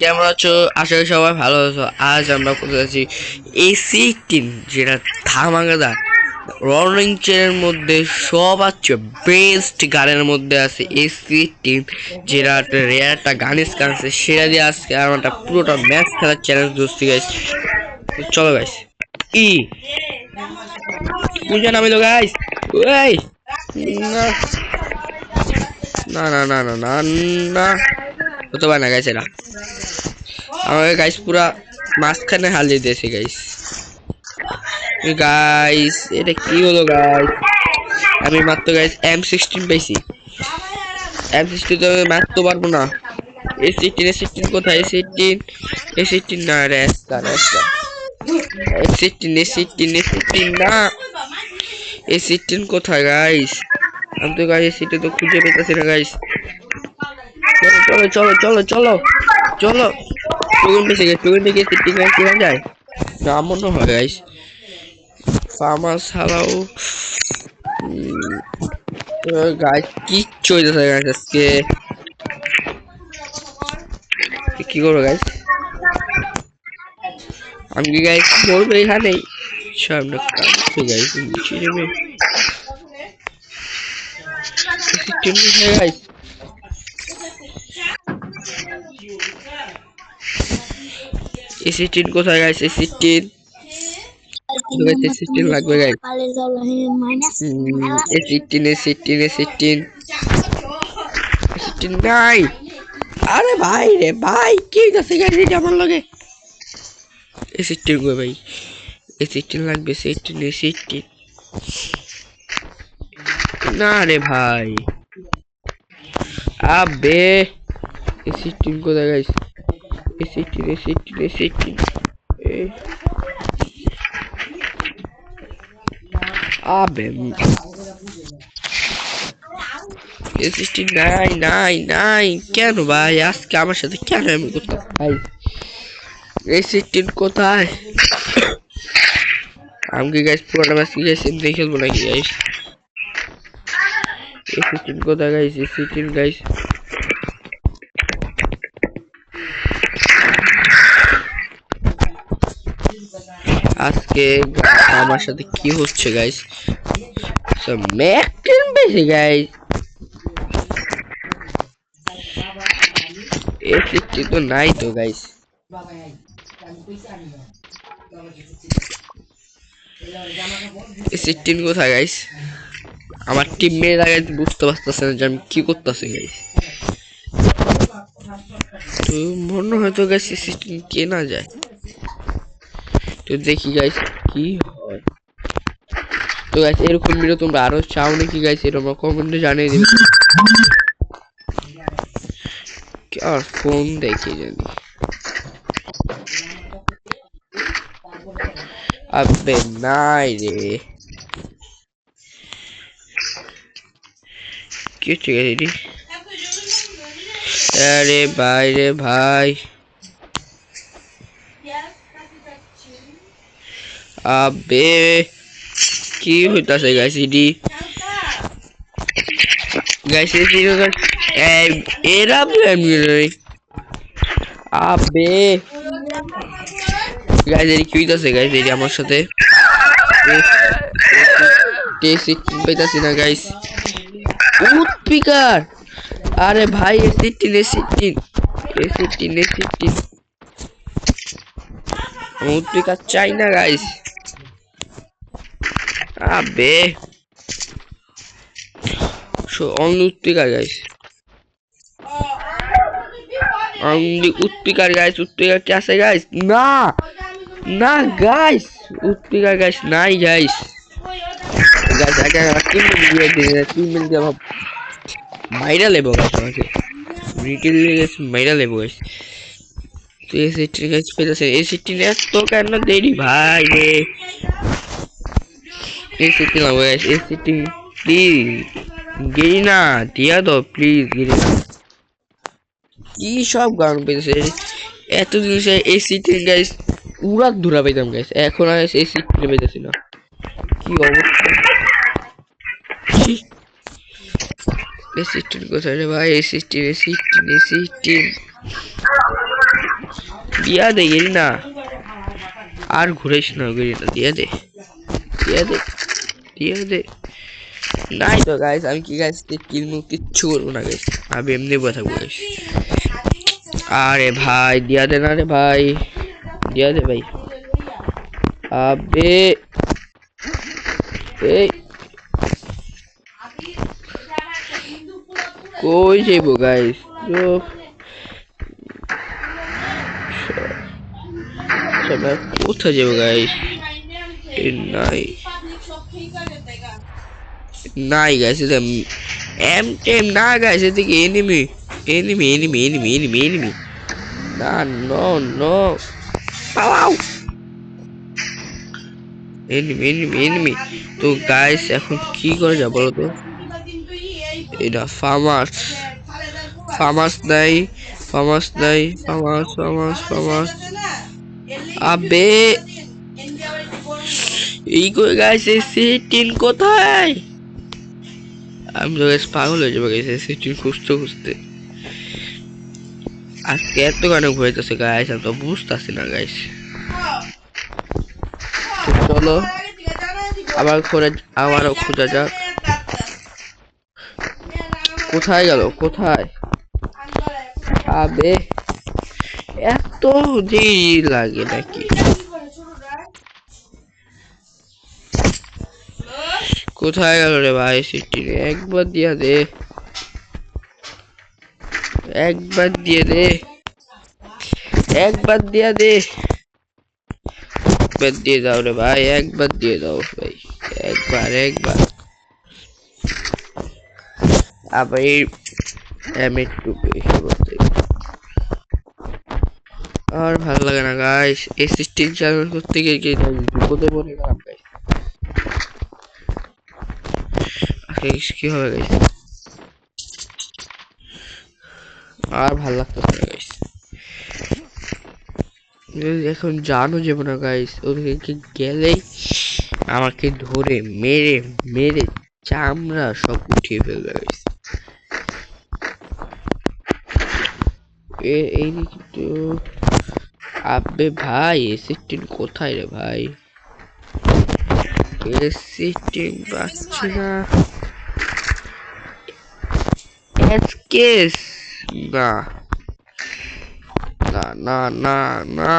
কেমন আছো? আশা করি সবাই ভালো আছো। আজ আমরা কোথায় আছি? এসি টিন যেটা ধামাকাদার রনিং চেনের মধ্যে সব আছে বেস্ট গানের মধ্যে আছে এসি টিম যেটা একটা রেয়ার একটা গানের স্কান আছে, সেটা দিয়ে আজকে আমরা পুরোটা ম্যাচ খেলার চ্যালেঞ্জ দোস্তি গাইস চলো গাইস ই কোন নামে তো গাইস ওই না। না না না না না হতে পারে না গাইস এরা আমাকে গাইস পুরা মাঝখানে হালিয়ে দিয়েছে গাইস গাইস এটা কি হলো গাইস আমি মাত্র গাইস এম সিক্সটিন পেয়েছি এম সিক্সটিন তো আমি মারতে পারব না। এ সিক্সটিন এ সিক্সটিন কোথায়? এ সিক্সটিন এ সিক্সটিন না, রেস্তা রেস্তা। এ সিক্সটিন এ সিক্সটিন এ সিক্সটিন না। এ সিক্সটিন কোথায় গাইস আমি তো গাইস সিটে তো খুঁজে পেতেছি না গাইস চলো চলো চলো চলো চলো। বেশি গেছে টুকুন থেকে সিটিং গাইস কেনা যায়? না মনে হয় গাইস ফার্মাস হালাও গাইস কিচ্ছু হইতেছে গাইস আজকে? কি করব গাইস আমি কি গাইস মরবো এখানেই? সামনে কাটছে গাইস গাইস এসিস্টিন কোথায় গাইস এসিস্টিন এসিস্টিন লাগবে গাইস এসিস্টিন এসিস্টিন এসিস্টিন এসিস্টিন নাই আরে ভাই রে ভাই, কি হইতাছে গাইস এটা আমার লগে? এসিস্টিন গো ভাই? এসিস্টিন লাগবে এসিস্টিন এসিস্টিন না রে ভাই। আবে এসিস্টিন কোথায় গাইস এসিস্টিন এসিস্টিন এসিস্টিন আবে এসিস্টিন নাই নাই নাই কেন ভাই আজকে আমার সাথে কেন আমি করতে ভাই এসিস্টিন কোথায় আমি কি গাইস পুরোটা ম্যাচ কি গাইস এমনি খেলব নাকি গাইস এসিস্টিন কোথায় গাইস এসিস্টিন গাইস আজকে আমার সাথে কি হচ্ছে গাইস ম্যাকটেন বেশি গাইস এসিস্টি তো নাই তো গাইস সিক্সটিন কোথায় গাইস আমার টিম মেয়েরা গাইস বুঝতে পারতেছে না যে আমি কি করতেছি গাইস তো মনে হয় তো গাইস সিক্সটিন কেনা যায়। তো দেখি গাইস কি হয় তো গাইস এরকম ভিডিও তোমরা আরও চাও নাকি গাইস এরকম কমেন্টে জানিয়ে দিবে আর ফোন দেখি জানি আবে নাই রে কি হচ্ছে গাড়ি আরে ভাই রে ভাই আবে কি হইতাছে গাইস এডি গাইস এডি এরা এমনি আবে গাইস এডি কি হইতাছে গাইস এডি আমার সাথে টেসি পাইতাছি না গাইস উৎপিকার আরে ভাই এ সিটিন এ সিটিন এ সিটিন এ সিটিন উৎপিকার চাই না গাইস আবে। so only উৎপিকার গাইস only গাইস উৎপিকার কি আছে গাইস না! না গাইস উৎপিকার গাইস নাই গাইস গাইস আগে তিন মিনিট দিয়ে দিয়ে তিন মিনিট দিয়ে ভাব মাইরা লেবো গাইস আমাকে। রিটেল গাইস মাইরা লেবো গাইস তো এই সিটি গাইস পেতেছে। এই সিটি এত কেন দেরি? ভাই রে। এই সিটি প্লিজ গিরি দাও প্লিজ গিরি না কি সব গান পেয়েছে এতদিন সে এই গাইস উড়া ধুরা পেতাম গাইস এখন আর এই সিটি পেতেছি না। কি অবস্থা? ছি। কোথায় রে ভাই এই সিস্টেম এই দিয়া দে গেলি না আর ঘুরেস না গেলি না দিয়ে দে। দিয়ে দে। দে। নাই তো গাইস আমি কি গাইস কিনবো কিচ্ছু করব না গাইস আমি এমনি বসে থাকব আরে ভাই, দিয়া দে না রে ভাই। দিয়া দে ভাই। আবে। এই। কই যাইবো গাইস তো কোথায় যাব গাইস নাই। নাই গাইস এটা এম টেম না গাইস এদিকে enemy enemy enemy enemy enemy enemy না নো নো পালাও। এনিমি এনিমি এনিমি তো গাইস এখন কি করে যাব বলো তো? এটা ফার্মার্স ফার্মার্স নাই ফার্মার্স নাই ফার্মার্স ফার্মার্স ফার্মার্স আবে। এই করে গাইস এসে টিন কোথায়? আমি তো গাইস পাগল হয়ে যাব এসে টিন খুঁজতে খুঁজতে। আজকে এত গানে ঘুরাইতেছে গাইস আমি তো বুঝতেছি না গাইস চলো, আবার খোঁজা আবারও খোঁজা যাক। কোথায় গেল? কোথায়? আবে, এত দেরি লাগে নাকি? কোথায় গেল রে ভাই সিটি একবার দিয়া দে। একবার দিয়ে দে। একবার দিয়া দে। একবার দিয়ে দাও রে ভাই, একবার দিয়ে দাও ভাই। একবার একবার। আবার বেশি আর ভালো লাগে না গাইস এই সিস্টেম চ্যানেল করতে গিয়ে বিপদে পড়ে গেলাম? গাইস কি হবে গাইস আর ভালো লাগতেছে না গাইস এখন জানো যাব না গাইস ওদিকে গেলেই আমাকে ধরে, মেরে মেরে চামড়া সব উঠিয়ে ফেলবে গাইস এই দিকে তো আবে ভাই এসিটিন কোথায় রে ভাই? এসিটিন পাচ্ছি না। এসকেস না না না না না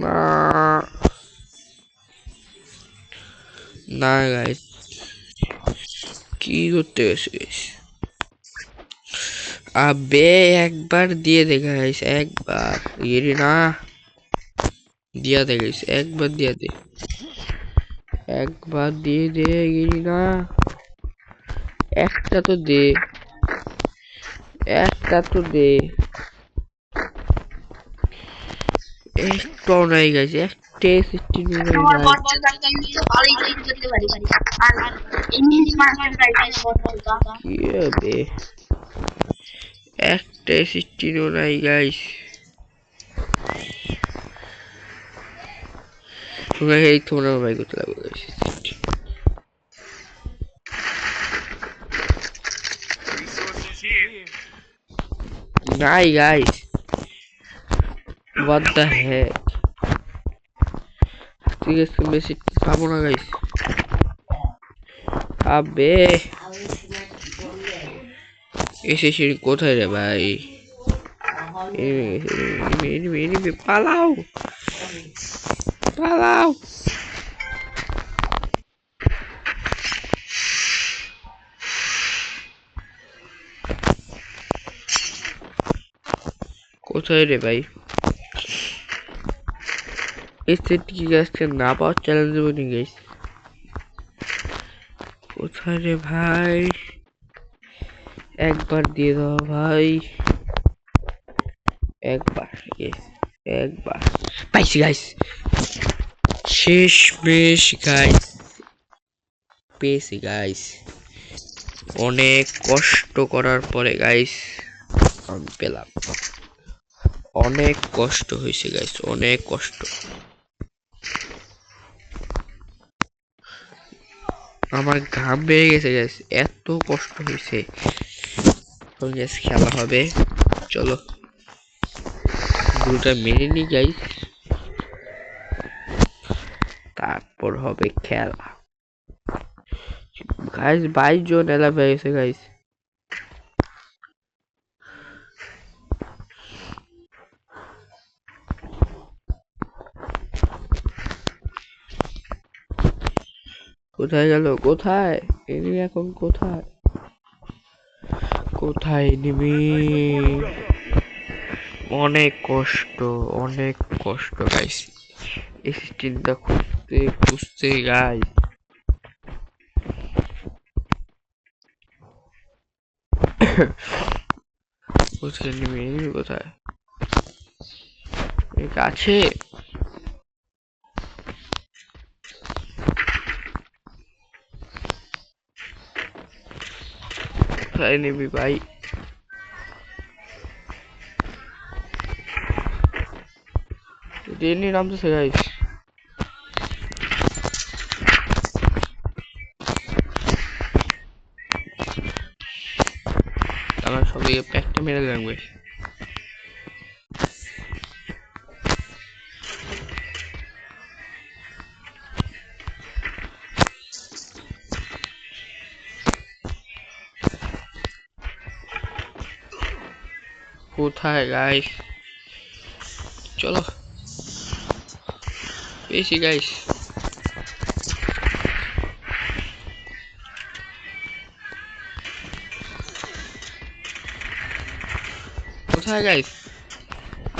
না না গাইস কি করতে গেছিস আবে একবার দিয়ে দে গাইস একবার ইয়ে না দিয়া দে গাইস একবার দিয়া দে একবার দিয়ে দে গিরি না একটা তো দে একটা তো দে একটাও নাই গাইস একটা সিক্সটি আমার বটটা কালকে আমি তো ভালোই ট্রেন করতে পারি আর এমনি মার্কেট রাইটার বটটা কি হবে একটা সিক্সটিনও নাই গাইস তোমরা এই তোমরা ভাই করতে লাগবে গাইস Resources here. নাই গাইস what the heck ঠিক আছে বেশি পাবো না গাইস আবে এসে সে কোথায় রে ভাই পালাও পালাও কোথায় রে ভাই? এই সেটটি গাছকে না পাওয়ার চ্যালেঞ্জ দেবো নি গাইস কোথায় রে ভাই? একবার দিয়ে দাও ভাই। একবার একবার। পাইছি গাইস শেষ বেশ গাইস পেয়েছি গাইস অনেক কষ্ট করার পরে গাইস আমি পেলাম। অনেক কষ্ট হয়েছে গাইস অনেক কষ্ট। আমার ঘাম বেড়ে গেছে গাইস এত কষ্ট হয়েছে। খেলা হবে। চলো। দুটা মেনে নি গাইস তারপর হবে খেলা। গাইস বাইশ জন এলা পেয়েছে গাইস কোথায় গেল? কোথায়? এনি এখন কোথায়? কোথায় নিবি? অনেক কষ্ট অনেক কষ্ট গাইস এই চিন্তা খুঁজতে খুঁজতে গাই কোথায় নিবি? কোথায়? এই কোথায় নিবি ভাই ট্রেনে নামতেছে গাইস আমার সবাইকে প্যাকটা মেরে লাগবে কোথায় গাইস চলো পেয়েছি গাইস কোথায় গাইস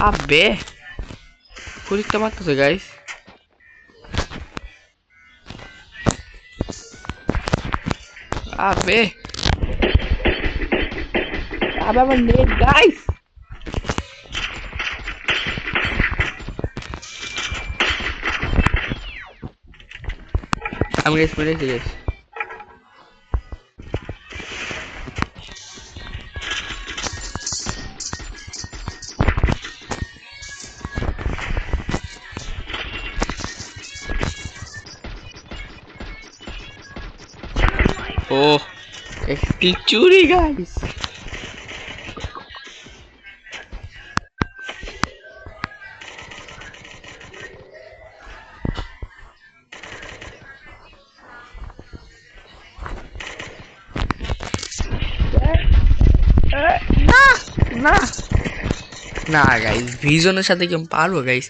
আবে কুড়িটা মারতেছে গাইস আবে আবে আমার নেট গাইস আমি গেছি মেরেছি গেছি ও একটি চুরি গাইস না না গাইস ভিজনের সাথে কি আমি পারব গাইস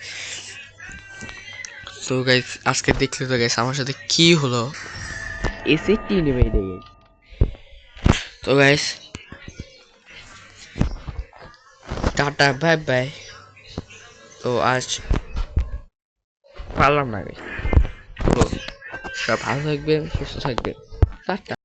তো গাইস আজকে দেখলে তো গাইস আমার সাথে কি হলো? এসে কি নেবে দেখে তো গাইস টাটা বাই বাই তো আজ পারলাম না গাইস তো সব ভালো থাকবেন সুস্থ থাকবেন। টাটা।